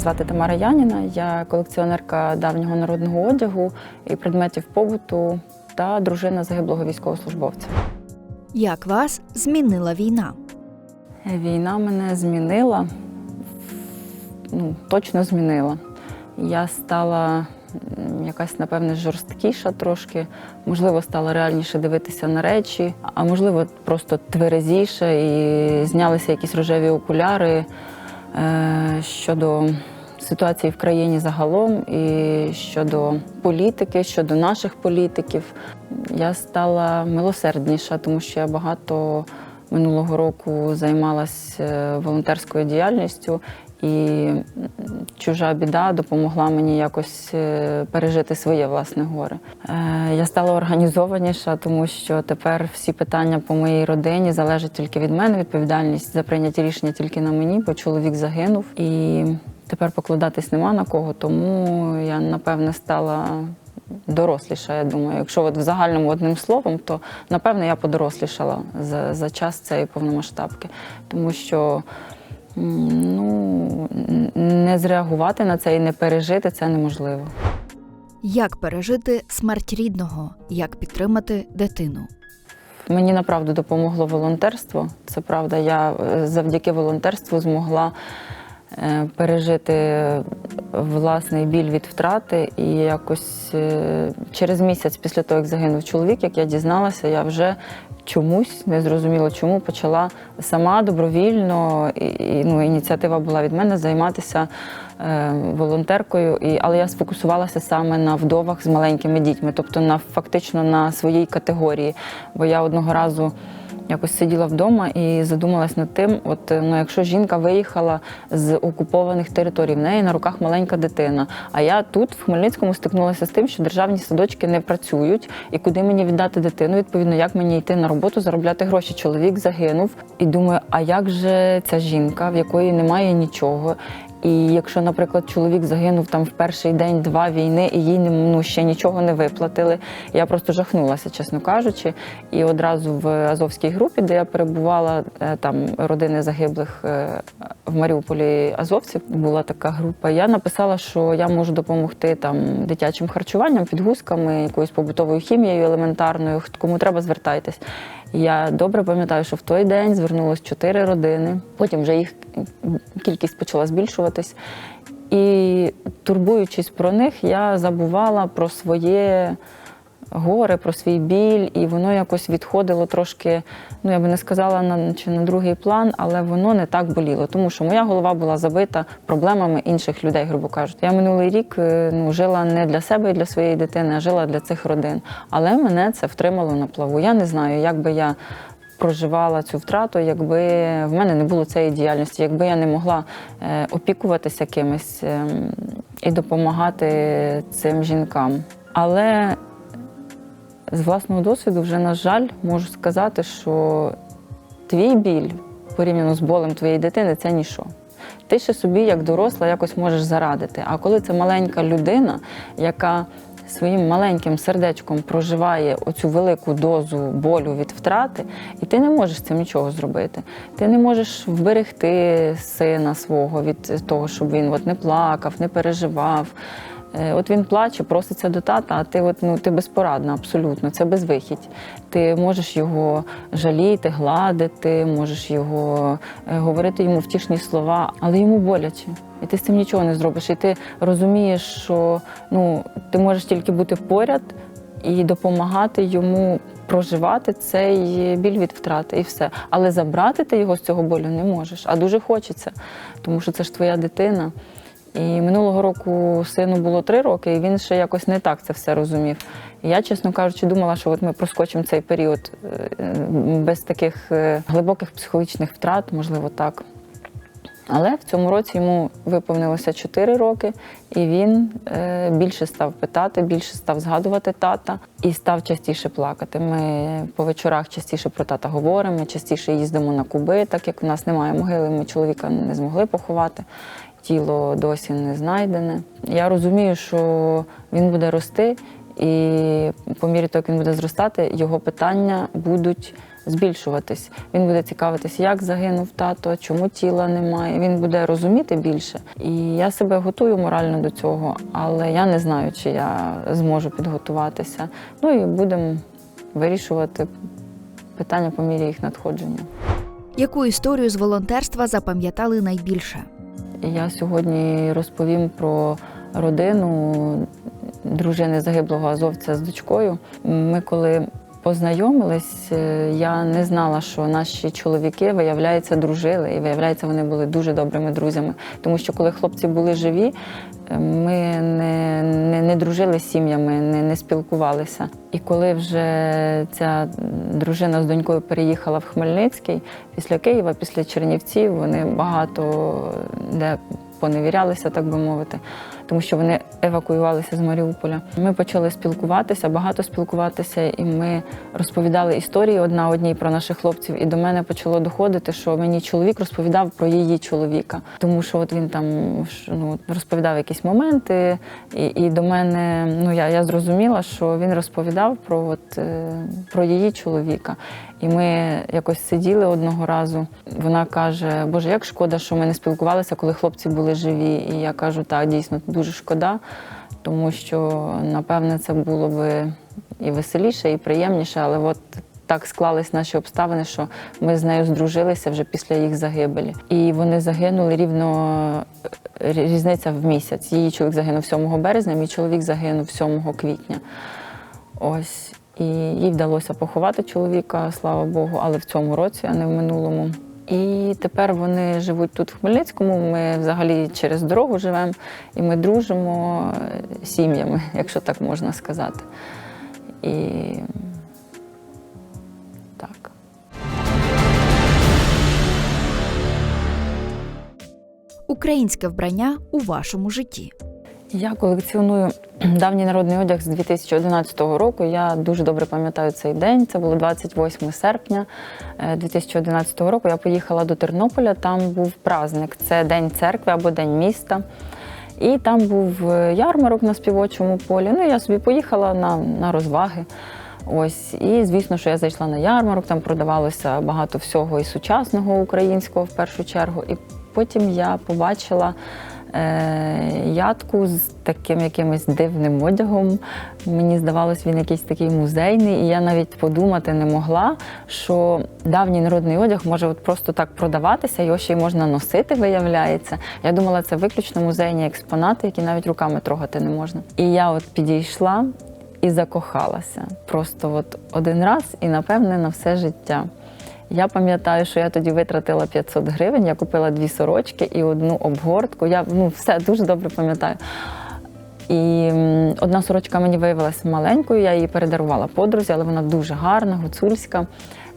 звати Тамара Яніна. Я колекціонерка давнього народного одягу і предметів побуту та дружина загиблого військовослужбовця. Як вас змінила війна? Війна мене змінила, ну, точно змінила. Я стала якась, напевне, жорсткіша трошки, можливо, стала реальніше дивитися на речі, а можливо, просто тверезіше і знялися якісь рожеві окуляри е, щодо ситуації в країні загалом і щодо політики, щодо наших політиків. Я стала милосердніша, тому що я багато минулого року займалася волонтерською діяльністю, і чужа біда допомогла мені якось е, пережити своє власне горе. Е, Я стала організованіша, тому що тепер всі питання по моїй родині залежать тільки від мене. Відповідальність за прийняті рішення тільки на мені, бо чоловік загинув. І тепер покладатись нема на кого, тому я напевне стала доросліша, я думаю. Якщо от в загальному одним словом, то напевне я подорослішала за, за час цієї повномасштабки. Тому що ну, не зреагувати на це і не пережити це неможливо. Як пережити смерть рідного? Як підтримати дитину? Мені направду допомогло волонтерство. Це правда, я е, завдяки волонтерству змогла пережити власний біль від втрати. І якось е, через місяць після того, як загинув чоловік, як я дізналася, я вже чомусь не зрозуміло чому почала сама добровільно. І, ну, ініціатива була від мене займатися е, волонтеркою, і, але я сфокусувалася саме на вдовах з маленькими дітьми, тобто на фактично на своїй категорії. Бо я одного разу якось сиділа вдома і задумалась над тим, от ну якщо жінка виїхала з окупованих територій, в неї на руках маленька дитина. А я тут в Хмельницькому стикнулася з тим, що державні садочки не працюють, і куди мені віддати дитину? Відповідно, як мені йти на роботу, заробляти гроші? Чоловік загинув, і думаю, а як же ця жінка, в якої немає нічого? І якщо, наприклад, чоловік загинув там в перший день-два війни, і їй ну, ще нічого не виплатили, я просто жахнулася, чесно кажучи. І одразу в Азовській групі, де я перебувала, е, там родини загиблих е, в Маріуполі азовців, була така група. Я написала, що я можу допомогти там дитячим харчуванням, підгузками, якоюсь побутовою хімією елементарною. Кому треба, звертайтесь. Я добре пам'ятаю, що в той день звернулось чотири родини. Потім вже їх кількість почала збільшуватись. І турбуючись про них, я забувала про своє горе, про свій біль, і воно якось відходило трошки, ну я би не сказала на чи на другий план, але воно не так боліло, тому що моя голова була забита проблемами інших людей, грубо кажучи. Я минулий рік е, ну, жила не для себе і для своєї дитини, а жила для цих родин. Але мене це втримало на плаву. Я не знаю, як би я проживала цю втрату, якби в мене не було цієї діяльності, якби я не могла е, опікуватися кимось ем, і допомагати цим жінкам. Але з власного досвіду, вже, на жаль, можу сказати, що твій біль порівняно з болем твоєї дитини це ніщо. Ти ще собі, як доросла, якось можеш зарадити. А коли це маленька людина, яка своїм маленьким сердечком проживає оцю велику дозу болю від втрати, і ти не можеш цим нічого зробити. Ти не можеш вберегти сина свого від того, щоб він от не плакав, не переживав. Е, От він плаче, проситься до тата, а ти от, ну, ти безпорадна абсолютно, це безвихідь. Ти можеш його жаліти, гладити, можеш його е, говорити йому втішні слова, але йому боляче. І ти з цим нічого не зробиш. І ти розумієш, що ну, ти можеш тільки бути поряд і допомагати йому проживати цей біль від втрати, і все. Але забрати ти його з цього болю не можеш, а дуже хочеться, тому що це ж твоя дитина. І минулого року сину було три роки, і він ще якось не так це все розумів. І я, чесно кажучи, думала, що от ми проскочимо цей період е, без таких е, глибоких психологічних втрат, можливо, так. Але в цьому році йому виповнилося 4 роки, і він е, більше став питати, більше став згадувати тата і став частіше плакати. Ми по вечорах частіше про тата говоримо, частіше їздимо на Куби, так як в нас немає могили, ми чоловіка не змогли поховати. Тіло досі не знайдене. Я розумію, що він буде рости, і по мірі того, як він буде зростати, його питання будуть збільшуватись. Він буде цікавитись, як загинув тато, чому тіла немає. Він буде розуміти більше. І я себе готую морально до цього, але я не знаю, чи я зможу підготуватися. Ну і будемо вирішувати питання по мірі їх надходження. Яку історію з волонтерства запам'ятали найбільше? Я сьогодні розповім про родину дружини загиблого азовця з дочкою. Ми коли познайомились, е, я не знала, що наші чоловіки, виявляється, дружили, і виявляється, вони були дуже добрими друзями. Тому що коли хлопці були живі, е, ми не, не, не дружили з сім'ями, не, не спілкувалися. І коли вже ця дружина з донькою переїхала в Хмельницький після Києва, після Чернівців, вони багато де поневірялися, так би мовити, тому що вони евакуювалися з Маріуполя. Ми почали спілкуватися, багато спілкуватися, і ми розповідали історії одна одній про наших хлопців. І до мене почало доходити, що мені чоловік розповідав про її чоловіка, тому що от він там ну, розповідав якісь моменти, і, і до мене ну я, я зрозуміла, що він розповідав про, от, е, про її чоловіка. І ми якось сиділи одного разу. Вона каже: Боже, як шкода, що ми не спілкувалися, коли хлопці були живі. І я кажу, так, дійсно дуже шкода, тому що напевне це було би і веселіше, і приємніше, але от. Так склались наші обставини, що ми з нею здружилися вже після їх загибелі. І вони загинули рівно різниця в місяць. Її чоловік загинув 7 березня, мій чоловік загинув 7 квітня. Ось. І їй вдалося поховати чоловіка, слава Богу, але в цьому році, а не в минулому. І тепер вони живуть тут, в Хмельницькому. Ми взагалі через дорогу живемо і ми дружимо е, сім'ями, якщо так можна сказати. І так. Українське вбрання у вашому житті. Я колекціоную давній народний одяг з 2011 року. Я дуже добре пам'ятаю цей день. Це було 28 серпня е, 2011 року. Я поїхала до Тернополя. Там був праздник. Це День церкви або День міста. І там був е, ярмарок на співочому полі. Ну, я собі поїхала на, на розваги. Ось, і звісно, що я зайшла на ярмарок, там продавалося багато всього і сучасного українського в першу чергу. І потім я побачила е, ядку з таким якимось дивним одягом. Мені здавалось, він якийсь такий музейний, і я навіть подумати не могла, що давній народний одяг може от просто так продаватися, його ще й можна носити, виявляється. Я думала, це виключно музейні експонати, які навіть руками трогати не можна. І я от підійшла і закохалася. Просто от один раз і, напевне, на все життя. Я пам'ятаю, що я тоді витратила 500 гривень, я купила дві сорочки і одну обгортку. Я ну, все дуже добре пам'ятаю. І одна сорочка мені виявилася маленькою, я її передарувала подрузі, але вона дуже гарна, гуцульська,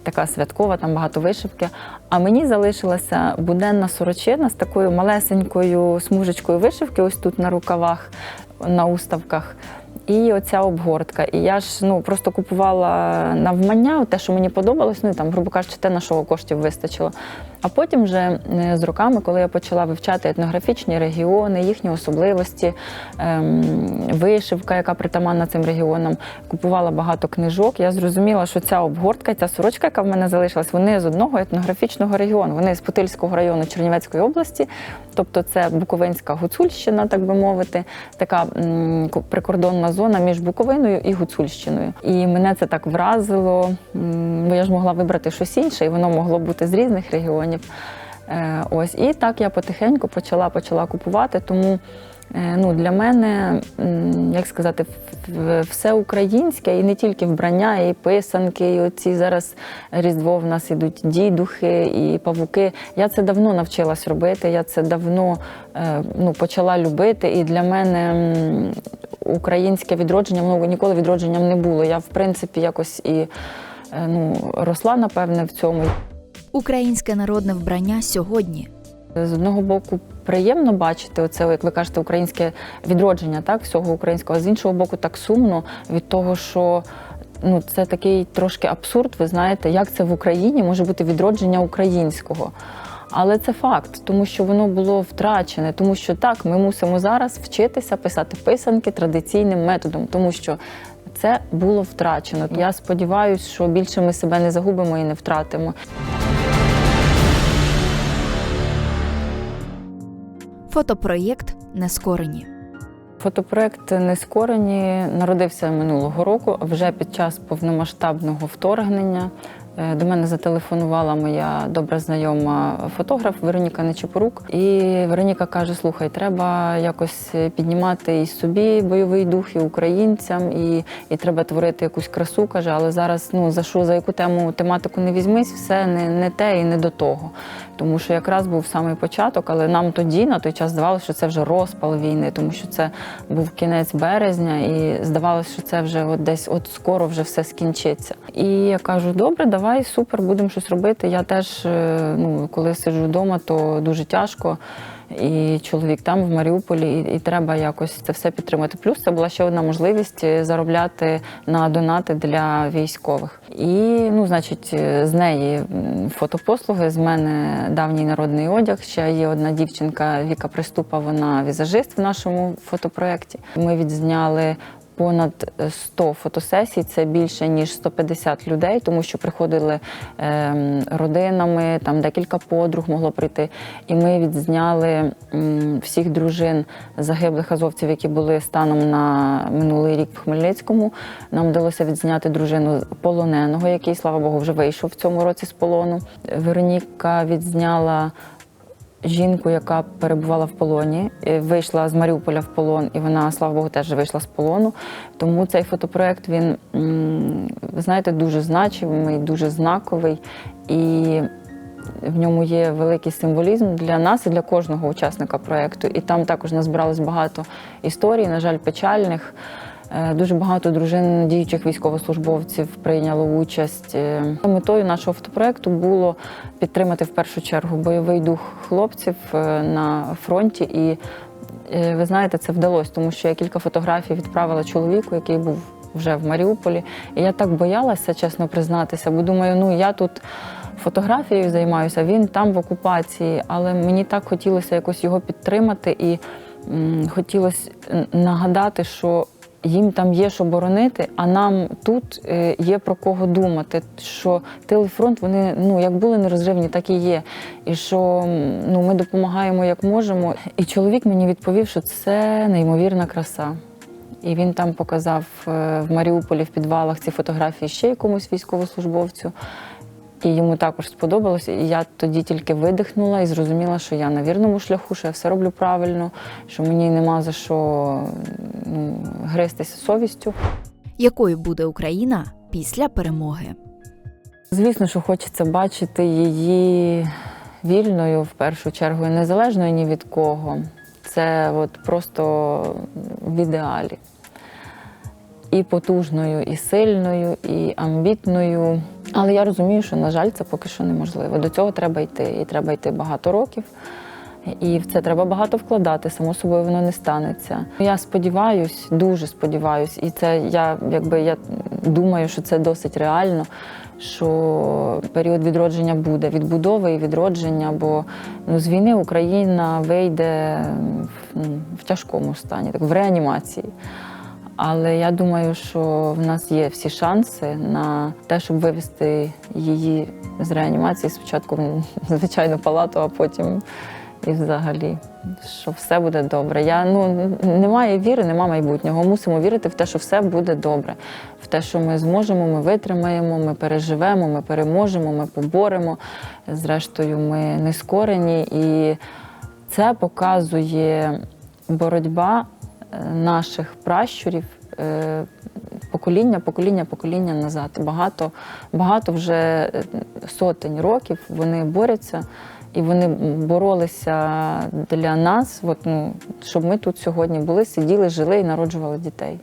така святкова, там багато вишивки. А мені залишилася буденна сорочина з такою малесенькою смужечкою вишивки, ось тут на рукавах, на уставках. І оця обгортка. І я ж ну просто купувала навмання, те, що мені подобалось, ну і там, грубо кажучи, те, на що коштів вистачило. А потім вже е, з роками, коли я почала вивчати етнографічні регіони, їхні особливості, ем, вишивка, яка притаманна цим регіонам, купувала багато книжок. Я зрозуміла, що ця обгортка, ця сорочка, яка в мене залишилась, вони з одного етнографічного регіону. Вони з Путильського району Чернівецької області, тобто це Буковинська Гуцульщина, так би мовити, така прикордонна зона між Буковиною і Гуцульщиною. І мене це так вразило, бо я ж могла вибрати щось інше, і воно могло бути з різних регіонів. Е, Ось і так я потихеньку почала почала купувати. Тому е, ну, для мене, як сказати, все українське і не тільки вбрання, і писанки, і оці зараз Різдво в нас ідуть дідухи і павуки. Я це давно навчилась робити. Я це давно е, ну, почала любити. І для мене українське відродження, ну ніколи відродженням не було. Я в принципі якось і ну, росла, напевне, в цьому. Українське народне вбрання сьогодні. З одного боку, приємно бачити оце, як ви кажете, українське відродження, так, всього українського. З іншого боку, так сумно від того, що ну, це такий трошки абсурд. Ви знаєте, як це в Україні може бути відродження українського. Але це факт, тому що воно було втрачене, тому що так, ми мусимо зараз вчитися писати писанки традиційним методом, тому що все було втрачено. Я сподіваюся, що більше ми себе не загубимо і не втратимо. Фотопроєкт Нескорені. Фотопроект Нескорені народився минулого року, вже під час повномасштабного вторгнення. Е, До мене зателефонувала моя добра знайома фотограф Вероніка Нечепорук. І Вероніка каже: слухай, треба якось піднімати і собі бойовий дух, і українцям, і, і треба творити якусь красу. каже, але зараз ну за що за яку тему тематику не візьмись, все не, не те і не до того. Тому що якраз був самий початок, але нам тоді на той час здавалося, що це вже розпал війни, тому що це був кінець березня, і здавалося, що це вже от десь от скоро вже все скінчиться. І я кажу: добре, давай, супер, будемо щось робити. Я теж, е, ну коли сиджу вдома, то дуже тяжко. І чоловік там в Маріуполі, і, і треба якось це все підтримати. Плюс це була ще одна можливість е, заробляти на донати для військових. І ну, значить, е, з неї фотопослуги, з мене давній народний одяг. Ще є одна дівчинка Віка Приступа, вона візажист в нашому фотопроєкті. Ми відзняли. Понад 100 фотосесій це більше ніж 150 людей, тому що приходили ем, родинами, там декілька подруг могло прийти. І ми відзняли всіх дружин загиблих азовців, які були станом на минулий рік в Хмельницькому. Нам вдалося відзняти дружину полоненого, який, слава Богу, вже вийшов в цьому році з полону. Вероніка відзняла жінку, яка перебувала в полоні, е, вийшла з Маріуполя в полон, і вона, слава Богу, теж вийшла з полону. Тому цей фотопроект він, ви знаєте, дуже значимий, дуже знаковий. І в ньому є великий символізм для нас і для кожного учасника проєкту. І там також назбиралось багато історій, на жаль, печальних. Е, Дуже багато дружин діючих військовослужбовців прийняло участь. Е, Метою нашого фотопроекту було підтримати в першу чергу бойовий дух хлопців е, на фронті. І ви знаєте, це вдалося, тому що я кілька фотографій відправила чоловіку, який був вже в Маріуполі. І я так боялася, чесно признатися, бо думаю, ну я тут фотографією займаюся, він там в окупації, але мені так хотілося якось його підтримати і м, хотілося нагадати, що їм там є що боронити, а нам тут е, є про кого думати. Що тил фронт вони ну як були нерозривні, так і є. І що ну ми допомагаємо як можемо. І чоловік мені відповів, що це неймовірна краса. І він там показав е, в Маріуполі в підвалах ці фотографії ще якомусь військовослужбовцю. І йому також сподобалося. І я тоді тільки видихнула і зрозуміла, що я на вірному шляху, що я все роблю правильно, що мені нема за що ну, гристися совістю. Якою буде Україна після перемоги? Звісно, що хочеться бачити її вільною в першу чергу і незалежною ні від кого. Це от просто в ідеалі. І потужною, і сильною, і амбітною. Але я розумію, що, на жаль, це поки що неможливо. До цього треба йти. І треба йти багато років. І в це треба багато вкладати, само собою воно не станеться. Я сподіваюсь, дуже сподіваюсь, і це я якби я думаю, що це досить реально. Що період відродження буде, відбудови і відродження, бо ну, з війни Україна вийде в, ну, в тяжкому стані, так в реанімації. Але я думаю, що в нас є всі шанси на те, щоб вивести її з реанімації спочатку в звичайну палату, а потім і взагалі, що все буде добре. Я ну немає віри, немає майбутнього. Мусимо вірити в те, що все буде добре, в те, що ми зможемо, ми витримаємо, ми переживемо, ми переможемо, ми поборемо. Зрештою, ми не скорені, і це показує боротьба наших пращурів. е, Покоління, покоління, покоління назад. Багато, багато вже е, сотень років вони борються і вони боролися для нас, от, ну, щоб ми тут сьогодні були, сиділи, жили і народжували дітей.